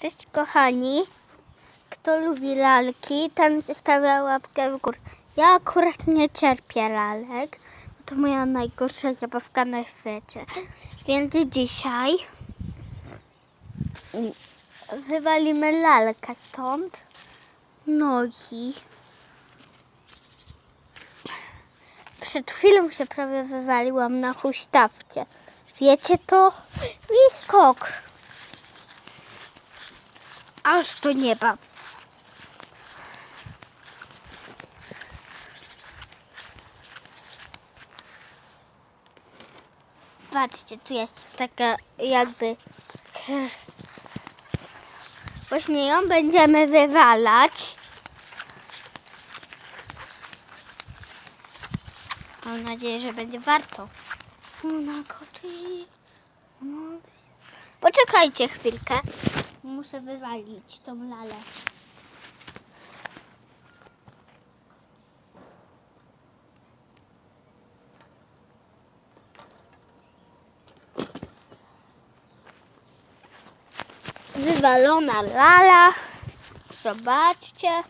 Cześć kochani. Kto lubi lalki, ten zostawia łapkę w górę. Ja akurat nie cierpię lalek. To moja najgorsza zabawka na świecie. Więc dzisiaj wywalimy lalkę stąd. Nogi. Przed chwilą się prawie wywaliłam na huśtawcie. Wiecie to? I. Aż do nieba. Patrzcie, tu jest taka jakby... Właśnie ją będziemy wywalać. Mam nadzieję, że będzie warto. Poczekajcie chwilkę. Muszę wywalić tą lalę. Wywalona lala. Zobaczcie.